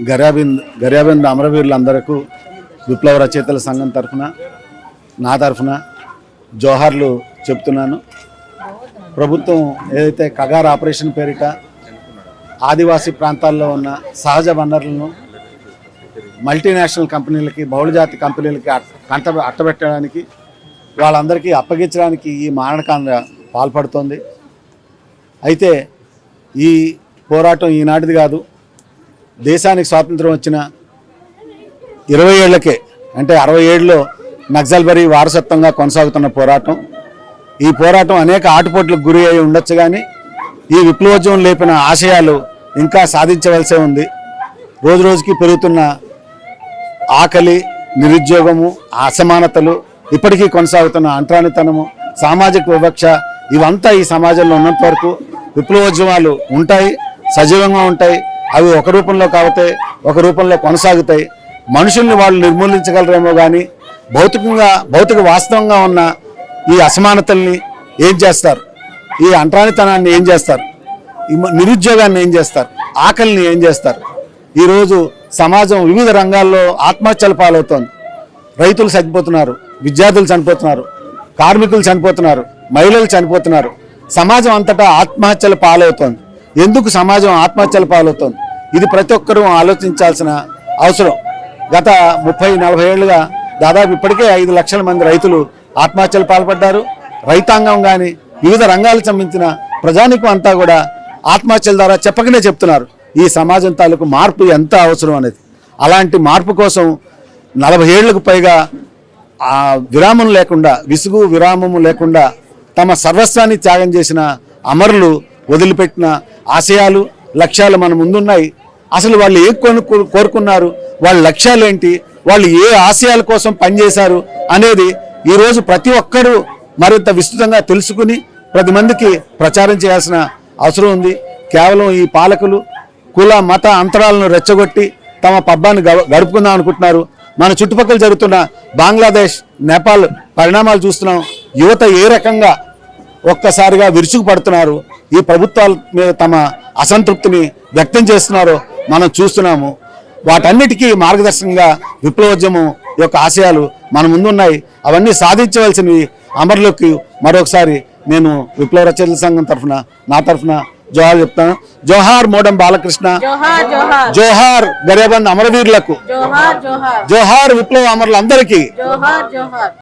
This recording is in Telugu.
గర్యాబింద్ గర్యాబింద్ అమరవీరులందరకు విప్లవ రచయితల సంఘం తరఫున నా తరఫున జోహార్లు చెప్తున్నాను ప్రభుత్వం ఏదైతే కగార్ ఆపరేషన్ పేరిట ఆదివాసీ ప్రాంతాల్లో ఉన్న సహజ వనరులను మల్టీనేషనల్ కంపెనీలకి బహుళజాతి కంపెనీలకి కంట అట్టబెట్టడానికి వాళ్ళందరికీ అప్పగించడానికి ఈ మారణకాండ పాల్పడుతోంది. అయితే ఈ పోరాటం ఈనాటిది కాదు. దేశానికి స్వాతంత్రం వచ్చిన ఇరవై ఏళ్ళకే అంటే అరవై ఏళ్ళలో నక్సల్బరీ వారసత్వంగా కొనసాగుతున్న పోరాటం. ఈ పోరాటం అనేక ఆటుపోట్లకు గురి అయి ఉండొచ్చు కానీ ఈ విప్లవోద్యమం లేపిన ఆశయాలు ఇంకా సాధించవలసే ఉంది. రోజు రోజుకి పెరుగుతున్న ఆకలి నిరుద్యోగము అసమానతలు ఇప్పటికీ కొనసాగుతున్న అంటరానితనము సామాజిక వివక్ష ఇవంతా ఈ సమాజంలో ఉన్నంత వరకు విప్లవోద్యమాలు ఉంటాయి సజీవంగా ఉంటాయి అవి ఒక రూపంలో కావుతాయి ఒక రూపంలో కొనసాగుతాయి. మనుషుల్ని వాళ్ళు నిర్మూలించగలరేమో కానీ భౌతికంగా భౌతిక వాస్తవంగా ఉన్న ఈ అసమానతల్ని ఏం చేస్తారు? ఈ అంటరానితనాన్ని ఏం చేస్తారు? ఈ మ- నిరుద్యోగాన్ని ఏం చేస్తారు? ఆకలిని ఏం చేస్తారు? ఈరోజు సమాజం వివిధ రంగాల్లో ఆత్మహత్యల పాలవుతోంది. రైతులు చనిపోతున్నారు విద్యార్థులు చనిపోతున్నారు కార్మికులు చనిపోతున్నారు మహిళలు చనిపోతున్నారు. సమాజం అంతటా ఆత్మహత్యల పాలవుతోంది. ఎందుకు సమాజం ఆత్మహత్యల పాలవుతోంది? ఇది ప్రతి ఒక్కరూ ఆలోచించాల్సిన అవసరం. గత ముప్పై నలభై ఏళ్ళుగా దాదాపు ఇప్పటికే ఐదు లక్షల మంది రైతులు ఆత్మహత్యలు పాల్పడ్డారు. రైతాంగం కానీ వివిధ రంగాలకు సంబంధించిన ప్రజానికం అంతా కూడా ఆత్మహత్యల ద్వారా చెప్పకనే చెప్తున్నారు. ఈ సమాజం తాలూకు మార్పు ఎంత అవసరం అనేది. అలాంటి మార్పు కోసం నలభై ఏళ్ళకు పైగా విరామం లేకుండా విసుగు విరామము లేకుండా తమ సర్వస్వాన్ని త్యాగం చేసిన అమరులు వదిలిపెట్టిన ఆశయాలు లక్ష్యాలు మన ముందున్నాయి. అసలు వాళ్ళు ఏ కొను కోరుకున్నారు? వాళ్ళ లక్ష్యాలు ఏంటి వాళ్ళు ఏ ఆశయాల కోసం పనిచేశారు? అనేది ఈరోజు ప్రతి ఒక్కరూ మరింత విస్తృతంగా తెలుసుకుని పది మందికి ప్రచారం చేయాల్సిన అవసరం ఉంది. కేవలం ఈ పాలకులు కుల మత అంతరాలను రెచ్చగొట్టి తమ పబ్బాన్ని గడుపుకుందాం అనుకుంటున్నారు. మన చుట్టుపక్కల జరుగుతున్న బంగ్లాదేశ్ నేపాల్ పరిణామాలు చూస్తున్నాం. యువత ఏ రకంగా ఒక్కసారిగా విరుచుకుపడుతున్నారు? ఈ ప్రభుత్వాల మీద తమ అసంతృప్తిని వ్యక్తం చేస్తున్నారో మనం చూస్తున్నాము. వాటన్నిటికీ మార్గదర్శకంగా విప్లవోద్యమం యొక్క ఆశయాలు మన ముందున్నాయి. అవన్నీ సాధించవలసినవి అమరులకు మరొకసారి నేను విప్లవ రచయితల సంఘం తరఫున నా తరఫున జోహార్ చెప్తాను. జోహార్ మోడం బాలకృష్ణ. జోహార్ గరేబంద్ అమరవీరులకు. జోహార్ విప్లవ అమరులందరికీ